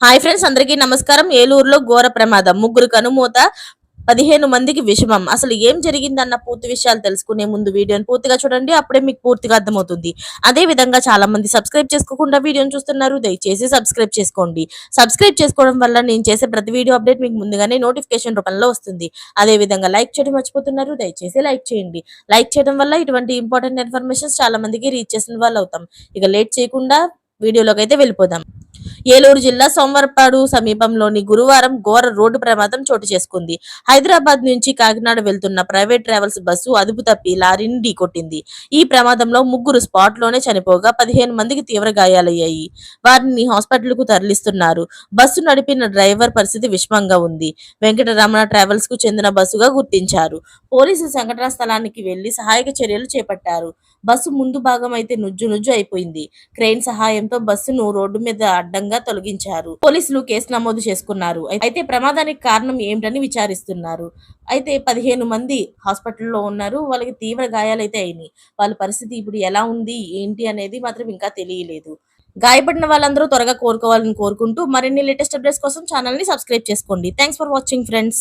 Hi friends అందరికీ నమస్కారం. ఏలూరులో ఘోర ప్రమాదం. ముగ్గురు కనుమూత పదిహేను మందికి విషమం. అసలు ఏం జరిగిందన్న పూర్తి విషయాలు తెలుసుకునే ముందు వీడియోని పూర్తిగా చూడండి. అప్పుడే మీకు పూర్తిగా అర్థమవుతుంది. అదే విధంగా చాలా మంది సబ్స్క్రైబ్ చేసుకోకుండా వీడియోని చూస్తున్నారు. దయచేసి సబ్స్క్రైబ్ చేసుకోండి. సబ్స్క్రైబ్ చేసుకోవడం వల్ల నేను చేసే ప్రతి వీడియో అప్డేట్ మీకు ముందుగానే నోటిఫికేషన్ రూపంలో వస్తుంది. అదే విధంగా లైక్ చేయడం మర్చిపోతున్నారు. దయచేసి లైక్ చేయండి. లైక్ చేయడం వల్ల ఇటువంటి ఇంపార్టెంట్ ఇన్ఫర్మేషన్స్ చాలా మందికి రీచ్ చేసిన వాళ్ళు అవుతాం ఇక లేట్ చేయకుండా వీడియోలోకి అయితే వెళ్ళిపోదాం. ఏలూరు జిల్లా సోమవారపాడు సమీపంలోని గురువారం ఘోర రోడ్డు ప్రమాదం చోటు చేసుకుంది. హైదరాబాద్ నుంచి కాకినాడ వెళ్తున్న ప్రైవేట్ ట్రావెల్స్ బస్సు అదుపు తప్పి లారీని ఢీకొట్టింది ఈ ప్రమాదంలో ముగ్గురు స్పాట్లోనే చనిపోగా పదిహేను మందికి తీవ్ర గాయాలయ్యాయి. వారిని హాస్పిటల్కు తరలిస్తున్నారు. బస్సు నడిపిన డ్రైవర్ పరిస్థితి విషమంగా ఉంది. వెంకటరమణ ట్రావెల్స్కు చెందిన బస్సుగా గుర్తించారు. పోలీసులు సంఘటనా స్థలానికి వెళ్ళి సహాయక చర్యలు చేపట్టారు. బస్సు ముందు భాగం అయితే నుజ్జు నుజ్జు అయిపోయింది. క్రెయిన్ సహాయంతో బస్సును రోడ్డు మీద అడ్డంగా తొలగించారు. పోలీసులు కేసు నమోదు చేసుకున్నారు. అయితే ప్రమాదానికి కారణం ఏమిటని విచారిస్తున్నారు. అయితే పదిహేను మంది హాస్పిటల్లో ఉన్నారు. వాళ్ళకి తీవ్ర గాయాలైతే అయినాయి. వాళ్ళ పరిస్థితి ఇప్పుడు ఎలా ఉంది? ఏంటి అనేది మాత్రం ఇంకా తెలియలేదు. గాయపడిన వాళ్ళందరూ త్వరగా కోరుకోవాలని కోరుకుంటూ మరిన్ని లేటెస్ట్ అప్డేట్స్ కోసం ఛానల్ని సబ్స్క్రైబ్ చేసుకోండి. Thanks for watching friends.